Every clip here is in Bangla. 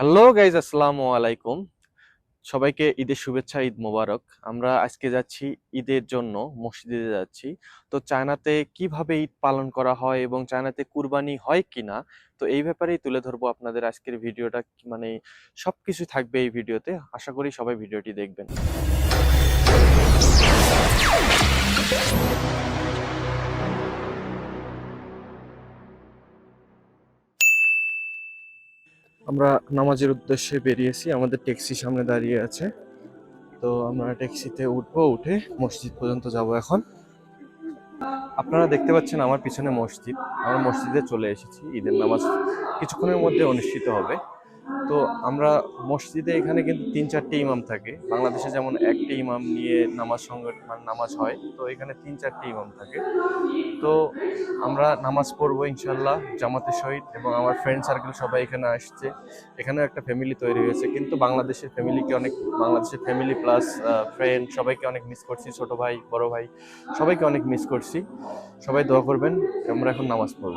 হ্যালো গাইজ আসসালামু আলাইকুম সবাইকে ঈদের শুভেচ্ছা, ঈদ মোবারক। আমরা আজকে যাচ্ছি ঈদের জন্য, মসজিদে যাচ্ছি। তো চায়নাতে কীভাবে ঈদ পালন করা হয় এবং চায়নাতে কুরবানি হয় কিনা, তো এই ব্যাপারেই তুলে ধরবো আপনাদের আজকের ভিডিওটা। মানে সবকিছু থাকবে এই ভিডিওতে। আশা করি সবাই ভিডিওটি দেখবেন। আমরা নামাজের উদ্দেশ্যে বেরিয়েছি। আমাদের ট্যাক্সি সামনে দাঁড়িয়ে আছে। তো আমরা ট্যাক্সিতে উঠবো, উঠে মসজিদ পর্যন্ত যাব এখন। আপনারা দেখতে পাচ্ছেন আমার পিছনে মসজিদ। আমরা মসজিদে চলে এসেছি। ঈদের নামাজ কিছুক্ষণের মধ্যে অনুষ্ঠিত হবে। তো আমরা মসজিদে এখানে কিন্তু তিন চারটে ইমাম থাকে। বাংলাদেশে যেমন একটি ইমাম নিয়ে নামাজ সংগঠন মানে নামাজ হয়, তো এখানে তিন চারটে ইমাম থাকে। তো আমরা নামাজ পড়ব ইনশাল্লাহ জামাতের সহিত এবং আমার ফ্রেন্ড সার্কেল সবাই এখানে আসছে। এখানেও একটা ফ্যামিলি তৈরি হয়েছে, কিন্তু বাংলাদেশের ফ্যামিলিকে অনেক বাংলাদেশের ফ্যামিলি প্লাস ফ্রেন্ড সবাইকে অনেক মিস করছি, ছোট ভাই, বড় ভাই, সবাইকে অনেক মিস করছি। সবাই দোয়া করবেন, আমরা এখন নামাজ পড়ব।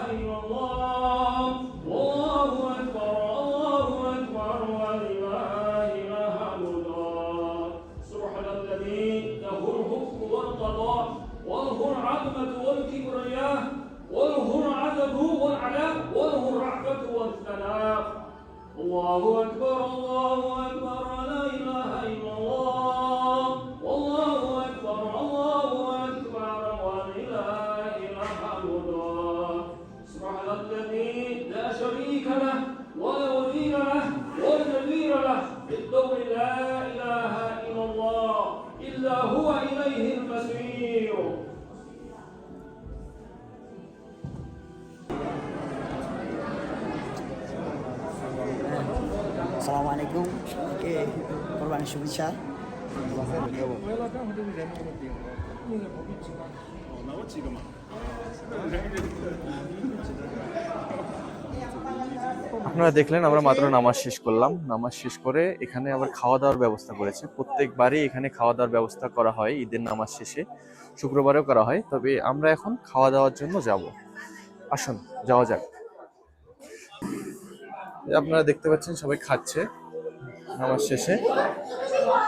العظمة والكبرياء وله العدد والعلاء وله الرحمة والثناء. الله أكبر الله أكبر لا إله إلا الله. والله أكبر الله أكبر ولا إله إلا الله. سبحان الذي لا شريك له ولا وزير له ولا نذير له. بالدور لا إله إلا الله إلا هو আসসালামু আলাইকুম। কোরবানির শুভেচ্ছা। আপনারা দেখলেন, আমরা মাত্র নামাজ শেষ করলাম। নামাজ শেষ করে এখানে আবার খাওয়া দাওয়ার ব্যবস্থা করেছে। প্রত্যেকবারই এখানে খাওয়া দাওয়ার ব্যবস্থা করা হয় ঈদের নামাজ শেষে। শুক্রবারেও করা হয়। তবে আমরা এখন খাওয়া দাওয়ার জন্য যাব। আসুন, যাওয়া যাক। আপনারা দেখতে পাচ্ছেন, সবাই খাচ্ছে নামাজ শেষে।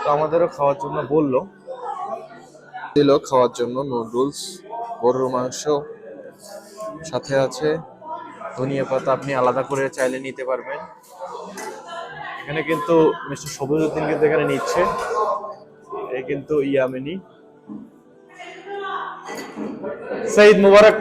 তো আমাদেরও খাওয়ার জন্য বলল। দিল খাওয়ার জন্য নুডলস, গরুর মাংস, সাথে আছে ধনিয়া পাতা। আপনি আলাদা করে চাইলে নিতে পারবেন। এখানে কিন্তু মিস্টার সবুজউদ্দিন কিন্তু এখানে নিচ্ছে। এই কিন্তু ইয়ামিনী। সঈদ মুবারক।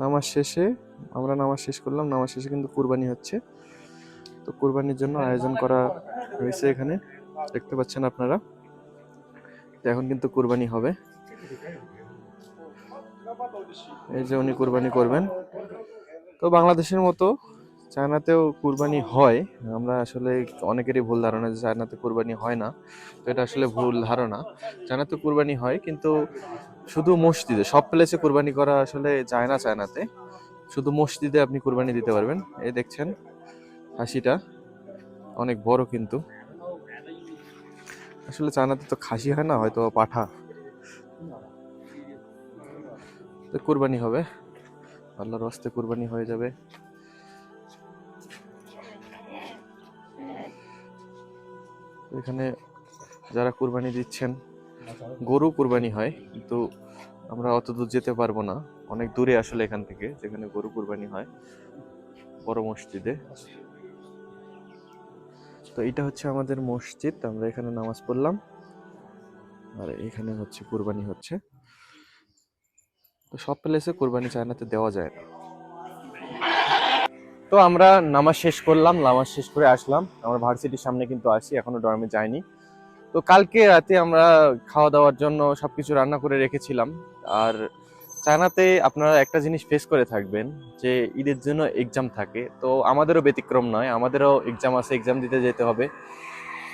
নামাজ শেষে, আমরা নামাজ শেষ করলাম। নামাজ শেষে কিন্তু কুরবানি হচ্ছে। তো কুরবানির জন্য আয়োজন করা হয়েছে এখানে। দেখতে পাচ্ছেন আপনারা। এখন কিন্তু কুরবানি হবে। এই যে উনি কুরবানি করবেন। তো বাংলাদেশের মতো চায়নাতেও কুরবানি হয়। আমরা আসলে অনেকেরই ভুল ধারণা যে চায়নাতে কুরবানি হয় না। তো এটা আসলে ভুল ধারণা। চায়নাতে কুরবানি হয়, কিন্তু শুধু মসজিদে, সব প্লেসে কুরবানি করা আসলে যায় না চায়নাতে। শুধু মসজিদে আপনি কুরবানি দিতে পারবেন। এই দেখছেন, খাসিটা অনেক বড় কিন্তু। আসলে চায়নাতে তো খাসি হয় না, হয়তো পাঠা। তো কুরবানি হবে। আল্লাহর হস্তে কুরবানি হয়ে যাবে। এখানে যারা কুরবানি দিচ্ছেন, গরু কুরবানি হয়, কিন্তু আমরা অত দূর যেতে পারব না। অনেক দূরে আসলে এখান থেকে, যেখানে গরু কুরবানি হয়, বড় মসজিদে। তো এটা হচ্ছে আমাদের মসজিদ, আমরা এখানে নামাজ পড়লাম। আর এখানে হচ্ছে কুরবানি হচ্ছে। তো সব প্লেসে কুরবানি চায়নাতে দেওয়া যায় না। তো আমরা নামাজ শেষ করলাম, নামাজ শেষ করে আসলাম। আমরা ভার্সিটির সামনে কিন্তু আসি এখনও ডরমে যাইনি। তো কালকে রাতে আমরা খাওয়া দাওয়ার জন্য সবকিছু রান্না করে রেখেছিলাম। আর চায়নাতে আপনারা একটা জিনিস ফেস করে থাকবেন, যে ঈদের জন্য এক্সাম থাকে। তো আমাদেরও ব্যতিক্রম নয়, আমাদেরও এক্সাম আছে এক্সাম দিতে যেতে হবে।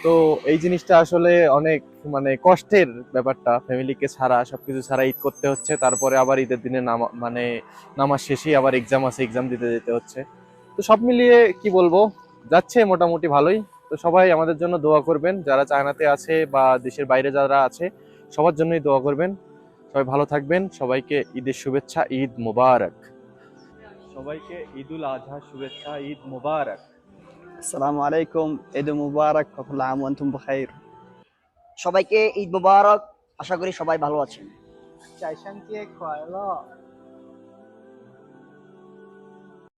তো এই জিনিসটা আসলে অনেক মানে কষ্টের ব্যাপারটা। ফ্যামিলিকে ছাড়া, সবকিছু ছাড়া ঈদ করতে হচ্ছে। তারপরে আবার ঈদের দিনে নামা মানে নামাজ শেষেই আবার এক্সাম আছে এক্সাম দিতে যেতে হচ্ছে। তো সব মিলিয়ে কি বলব যাচ্ছে মোটামুটি ভালোই। তো সবাই আমাদের জন্য দোয়া করবেন যারা চায়নাতে আছে বা দেশের বাইরে যারা আছে সবার জন্যই দোয়া করবেন। সবাই ভালো থাকবেন সবাইকে ঈদের শুভেচ্ছা ঈদ মোবারক। সবাইকে ঈদুল আজহা শুভেচ্ছা ঈদ মোবারক। আসসালামু আলাইকুম ঈদ মুবারক আনতুম বিখাইর। সবাইকে ঈদ মুবারক আশা করি সবাই ভালো আছেন। 斋 শান্তি খোয়ালো